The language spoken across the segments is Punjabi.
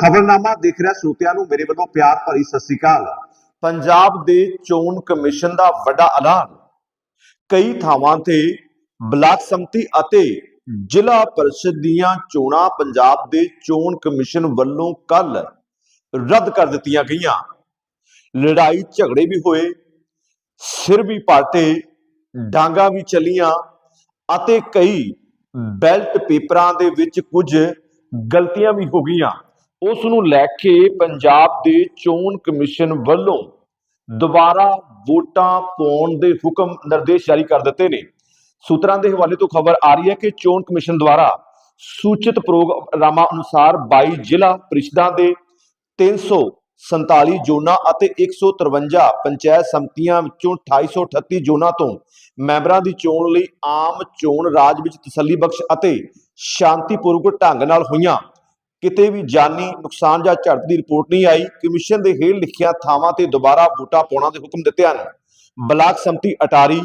ਖਬਰਨਾਮਾ ਦੇਖ ਰਿਹਾ ਸਰੋਤਿਆਂ ਨੂੰ, ਮੇਰੇ ਵੱਲੋਂ ਪਿਆਰ ਭਰੀ ਸਤਿ ਸ੍ਰੀ ਅਕਾਲ। ਪੰਜਾਬ ਦੇ ਚੋਣ ਕਮਿਸ਼ਨ ਦਾ ਵੱਡਾ ਐਲਾਨ। ਕਈ ਥਾਵਾਂ ਤੇ ਬਲਾਕ ਸੰਮਤੀ ਅਤੇ ਜ਼ਿਲ੍ਹਾ ਪਰਿਸ਼ਦ ਦੀਆਂ ਚੋਣਾਂ ਪੰਜਾਬ ਦੇ ਚੋਣ ਕਮਿਸ਼ਨ ਵੱਲੋਂ ਕੱਲ ਰੱਦ ਕਰ ਦਿੱਤੀਆਂ ਗਈਆਂ। ਲੜਾਈ ਝਗੜੇ ਵੀ ਹੋਏ, ਸਿਰ ਵੀ ਪਾਟੇ, ਡਾਂਗਾ ਵੀ ਚਲੀਆਂ ਅਤੇ ਕਈ ਬੈਲਟ ਪੇਪਰਾਂ ਦੇ ਵਿੱਚ ਕੁਝ ਗਲਤੀਆਂ ਵੀ ਹੋ ਗਈਆਂ। ਉਸ ਨੂੰ ਲੈ ਕੇ ਪੰਜਾਬ ਦੇ ਚੋਣ ਕਮਿਸ਼ਨ ਵੱਲੋਂ ਦੁਬਾਰਾ ਵੋਟਾਂ ਪਾਉਣ ਦੇ ਹੁਕਮ ਨਿਰਦੇਸ਼ ਜਾਰੀ ਕਰ ਦਿੱਤੇ ਨੇ। ਸੂਤਰਾਂ ਦੇ ਹਵਾਲੇ ਤੋਂ ਖਬਰ ਆ ਰਹੀ ਹੈ ਕਿ ਚੋਣ ਕਮਿਸ਼ਨ ਦੁਆਰਾ ਸੂਚਿਤ ਪ੍ਰੋਗਰਾਮਾਂ ਅਨੁਸਾਰ 22 ਜ਼ਿਲ੍ਹਾ ਪ੍ਰੀਸ਼ਦਾਂ ਦੇ 347 ਜ਼ੋਨਾਂ ਅਤੇ 153 ਪੰਚਾਇਤ ਸੰਮਤੀਆਂ ਵਿੱਚੋਂ 2838 ਜ਼ੋਨਾਂ ਤੋਂ ਮੈਂਬਰਾਂ ਦੀ ਚੋਣ ਲਈ ਆਮ ਚੋਣ ਰਾਜ ਵਿੱਚ ਤਸੱਲੀ ਬਖਸ਼ ਅਤੇ ਸ਼ਾਂਤੀਪੂਰਵਕ ਢੰਗ ਨਾਲ ਹੋਈਆਂ। ਕਿਤੇ ਵੀ ਜਾਨੀ ਨੁਕਸਾਨ ਜਾਂ ਝੜਪ ਦੀ ਰਿਪੋਰਟ ਨਹੀਂ ਆਈ, ਕਮਿਸ਼ਨ ਦੇ ਹੇਠ ਲਿਖੀਆਂ ਥਾਵਾਂ ਤੇ ਦੁਬਾਰਾ ਵੋਟਾਂ ਪਾਉਣ ਦੇ ਹੁਕਮ ਦਿੱਤੇ ਹਨ। ਬਲਾਕ ਸੰਮਤੀ Attari,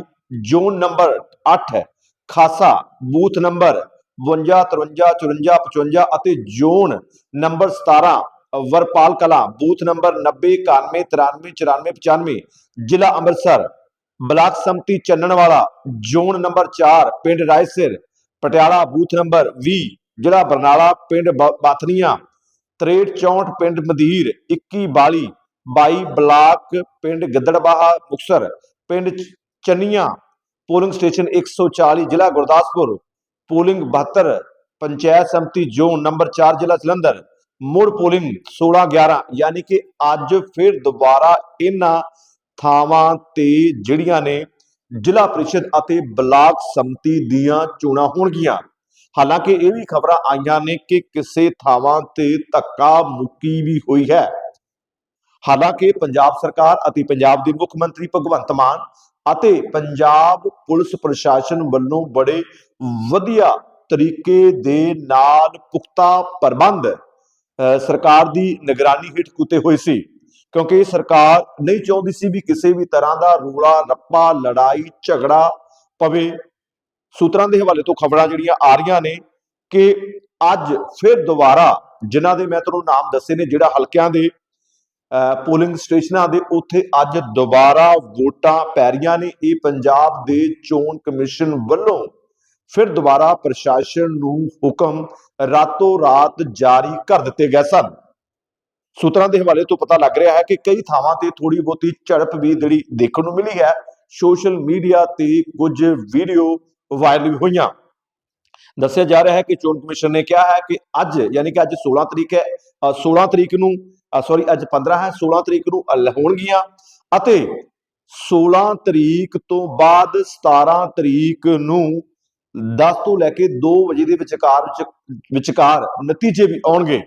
zone number 8 Khasa, booth number 52 53 54 55 ਅਤੇ ਜ਼ੋਨ ਨੰਬਰ 17 ਵਰਪਾਲ ਕਲਾ, ਬੂਥ ਨੰਬਰ 90 91 93 94 95 ਜ਼ਿਲ੍ਹਾ ਅੰਮ੍ਰਿਤਸਰ, ਬਲਾਕ ਸੰਮਤੀ ਚੰਨਣਵਾਲਾ, ਜ਼ੋਨ ਨੰਬਰ 4 ਪਿੰਡ ਰਾਏਸਿਰ, ਪਟਿਆਲਾ, ਬੂਥ ਨੰਬਰ 20 ਜ਼ਿਲ੍ਹਾ ਬਰਨਾਲਾ, ਪਿੰਡ ਬ- 63 ਪਿੰਡ ਮਦੀਰ 21 ਬਾਲੀ 22 ਬਲਾਕ, ਪਿੰਡ ਗਿੱਦੜਬਾਹਾ, ਮੁਕਸਰ, ਪਿੰਡ ਚੰਨੀਆਂ, ਪੋਲਿੰਗ ਸਟੇਸ਼ਨ 140 ਜ਼ਿਲ੍ਹਾ ਗੁਰਦਾਸਪੁਰ, ਪੋਲਿੰਗ 72 ਪੰਚਾਇਤ ਸੰਮਤੀ ਜ਼ੋਨ ਨੰਬਰ 4 ਜ਼ਿਲ੍ਹਾ ਜਲੰਧਰ, ਮੁੜ ਪੋਲਿੰਗ 16 11 ਯਾਨੀ ਕਿ ਅੱਜ ਫਿਰ ਦੁਬਾਰਾ ਇਹਨਾਂ ਥਾਵਾਂ ਤੇ ਜਿਹੜੀਆਂ ਨੇ ਜ਼ਿਲ੍ਹਾ ਪ੍ਰੀਸ਼ਦ ਅਤੇ ਬਲਾਕ ਸਮਿਤੀ ਦੀਆਂ ਚੋਣਾਂ ਹੋਣਗੀਆਂ। ਹਾਲਾਂਕਿ ਇਹ ਵੀ ਖਬਰਾਂ ਆਈਆਂ ਨੇ ਕਿ ਕਿਸੇ ਥਾਵਾਂ ਤੇ ਧੱਕਾ ਮੁੱਕੀ ਵੀ ਹੋਈ ਹੈ। ਹਾਲਾਂਕਿ ਪੰਜਾਬ ਸਰਕਾਰ ਅਤੇ ਪੰਜਾਬ ਦੇ ਮੁੱਖ ਮੰਤਰੀ ਭਗਵੰਤ ਮਾਨ ਅਤੇ ਪੰਜਾਬ ਪੁਲਿਸ ਪ੍ਰਸ਼ਾਸਨ ਵੱਲੋਂ ਬੜੇ ਵਧੀਆ ਤਰੀਕੇ ਦੇ ਨਾਲ ਪੁਖਤਾ ਪ੍ਰਬੰਧ ਅਹ, ਸਰਕਾਰ ਦੀ ਨਿਗਰਾਨੀ ਹੇਠ ਕੁੱਤੇ ਹੋਏ ਸੀ। ਕਿਉਂਕਿ ਸਰਕਾਰ ਨਹੀਂ ਚਾਹੁੰਦੀ ਸੀ ਵੀ ਕਿਸੇ ਵੀ ਤਰ੍ਹਾਂ ਦਾ ਰੋਲਾ ਰੱਪਾ ਲੜਾਈ ਝਗੜਾ ਪਵੇ। ਸੂਤਰਾਂ ਦੇ ਹਵਾਲੇ ਤੋਂ ਖਬਰਾਂ ਜਿਹੜੀਆਂ ਆ ਰਹੀਆਂ ਨੇ ਕਿ ਅੱਜ ਫਿਰ ਦੁਬਾਰਾ ਜਿਨ੍ਹਾਂ ਦੇ ਮੈਂ ਤੁਹਾਨੂੰ ਨਾਮ ਦੱਸੇ ਨੇ, ਜਿਹੜਾ ਹਲਕਿਆਂ ਦੇ ਪੋਲਿੰਗ ਸਟੇਸ਼ਨਾਂ ਦੇ ਉੱਥੇ ਅੱਜ ਦੁਬਾਰਾ ਵੋਟਾਂ ਪੈ ਰਹੀਆਂ ਨੇ। ਇਹ ਪੰਜਾਬ ਦੇ ਚੋਣ ਕਮਿਸ਼ਨ ਵੱਲੋਂ ਫਿਰ ਦੁਬਾਰਾ ਪ੍ਰਸ਼ਾਸਨ ਨੂੰ ਹੁਕਮ ਰਾਤੋਂ ਰਾਤ ਜਾਰੀ ਕਰ ਦਿੱਤੇ ਗਏ ਸਨ। ਸੂਤਰਾਂ ਦੇ ਹਵਾਲੇ ਤੋਂ ਪਤਾ ਲੱਗ ਰਿਹਾ ਹੈ ਕਿ ਕਈ ਥਾਵਾਂ ਤੇ ਥੋੜੀ ਬਹੁਤੀ ਝੜਪ ਵੀ ਜਿਹੜੀ ਦੇਖਣ ਨੂੰ ਮਿਲੀ ਹੈ। ਸੋਸ਼ਲ ਮੀਡੀਆ ਤੇ ਕੁਝ ਵੀਡੀਓ ਵਾਇਰਲ ਵੀ ਹੋਈਆਂ। ਦੱਸਿਆ ਜਾ ਰਿਹਾ ਹੈ ਕਿ ਚੋਣ ਕਮਿਸ਼ਨ ਨੇ ਕਿਹਾ ਹੈ ਕਿ ਅੱਜ ਯਾਨੀ ਕਿ ਅੱਜ 16 ਤਰੀਕ ਹੈ ਅ, 16 ਤਰੀਕ ਨੂੰ ਸੌਰੀ ਅੱਜ 15 ਹੈ 16 ਤਰੀਕ ਨੂੰ ਹੋਣਗੀਆਂ ਅਤੇ 16 ਤਰੀਕ ਤੋਂ ਬਾਅਦ 17 ਤਰੀਕ ਨੂੰ 10 ਤੋਂ ਲੈ ਕੇ 2 ਵਜੇ ਦੇ ਵਿਚਕਾਰ ਵਿਚਕਾਰ ਨਤੀਜੇ ਵੀ ਆਉਣਗੇ।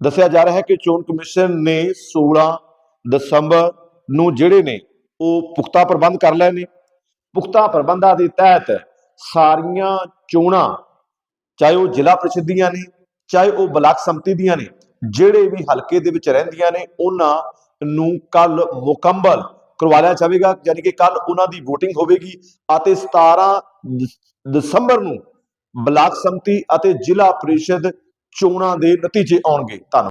ਦੱਸਿਆ ਜਾ ਰਿਹਾ ਹੈ ਕਿ ਚੋਣ ਕਮਿਸ਼ਨ ਨੇ 16 ਦਸੰਬਰ ਨੂੰ ਜਿਹੜੇ ਨੇ ਉਹ ਪੁਖਤਾ ਪ੍ਰਬੰਧ ਕਰ ਲਏ ਨੇ। ਪੁਖਤਾ ਪ੍ਰਬੰਧਾਂ ਦੇ ਤਹਿਤ ਸਾਰੀਆਂ ਚੋਣਾਂ, ਚਾਹੇ ਉਹ ਜ਼ਿਲ੍ਹਾ ਪ੍ਰੀਸ਼ਦ ਦੀਆਂ ਨੇ, ਚਾਹੇ ਉਹ ਬਲਾਕ ਸੰਮਤੀ ਦੀਆਂ ਨੇ, ਜਿਹੜੇ ਵੀ ਹਲਕੇ ਦੇ ਵਿੱਚ ਰਹਿੰਦੀਆਂ ਨੇ, ਉਹਨਾਂ ਨੂੰ ਕੱਲ ਮੁਕੰਮਲ ਕਰਵਾ ਲਿਆ ਜਾਵੇਗਾ, ਯਾਨੀ ਕਿ ਕੱਲ ਉਹਨਾਂ ਦੀ VOTING ਹੋਵੇਗੀ ਅਤੇ 17 ਦਸੰਬਰ ਨੂੰ ਬਲਾਕ ਸੰਮਤੀ ਅਤੇ ਜ਼ਿਲ੍ਹਾ ਪ੍ਰੀਸ਼ਦ ਚੋਣਾਂ ਦੇ ਨਤੀਜੇ ਆਉਣਗੇ। ਧੰਨਵਾਦ।